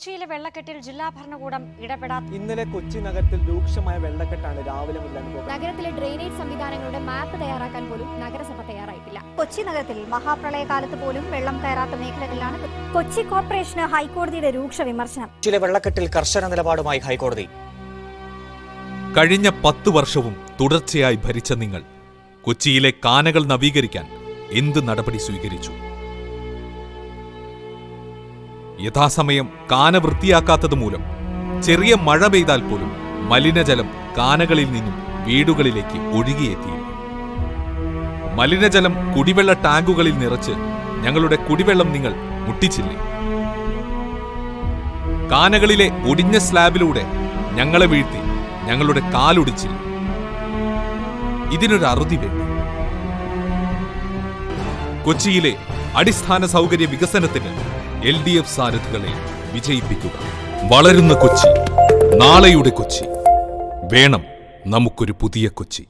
കൊച്ചിയിലെ വെള്ളക്കെട്ടിൽ ജില്ലാ ഭരണകൂടം ഇടപെടാത്ത ഇന്നലെ കൊച്ചി നഗരത്തിൽ രൂക്ഷമായ വെള്ളക്കെട്ടാണ് രാവിലെ മുതൽ നഗരത്തിലെ ഡ്രെയിനേജ് സംവിധാനങ്ങളുടെ മാപ്പ് തയ്യാറാക്കാൻ പോലും നഗരസഭ തയ്യാറായിട്ടില്ല. കൊച്ചി നഗരത്തിൽ മഹാപ്രളയകാലത്ത് പോലും വെള്ളം കയറാത്ത മേഖലകളിലാണ് കൊച്ചി കോർപ്പറേഷന് ഹൈക്കോടതിയുടെ രൂക്ഷ വിമർശനം. ചില വെള്ളക്കെട്ടിൽ കർശന നിലപാടുമായി ഹൈക്കോടതി. കഴിഞ്ഞ പത്ത് വർഷവും തുടർച്ചയായി ഭരിച്ച നിങ്ങൾ കൊച്ചിയിലെ കാനകൾ നവീകരിക്കാൻ എന്ത് നടപടി സ്വീകരിച്ചു? യഥാസമയം കാന വൃത്തിയാക്കാത്തത് മൂലം ചെറിയ മഴ പെയ്താൽ പോലും മലിനജലം കാനകളിൽ നിന്നും വീടുകളിലേക്ക് ഒഴുകിയെത്തിയിരുന്നു മലിനജലം കുടിവെള്ള ടാങ്കുകളിൽ നിറച്ച് ഞങ്ങളുടെ കുടിവെള്ളം നിങ്ങൾ മുട്ടിച്ചില്ലേ? കാനകളിലെ ഒടിഞ്ഞ സ്ലാബിലൂടെ ഞങ്ങളെ വീഴ്ത്തി ഞങ്ങളുടെ കാലൊടിച്ചില്ല? ഇതിനൊരു അറുതി വേണ്ടി. കൊച്ചിയിലെ അടിസ്ഥാന സൗകര്യ വികസനത്തിന് എൽ ഡി എഫ് സാരഥികളെ വിജയിപ്പിക്കുക. വളരുന്ന കൊച്ചി നാളെയുടെ കൊച്ചി. വേണം നമുക്കൊരു പുതിയ കൊച്ചി.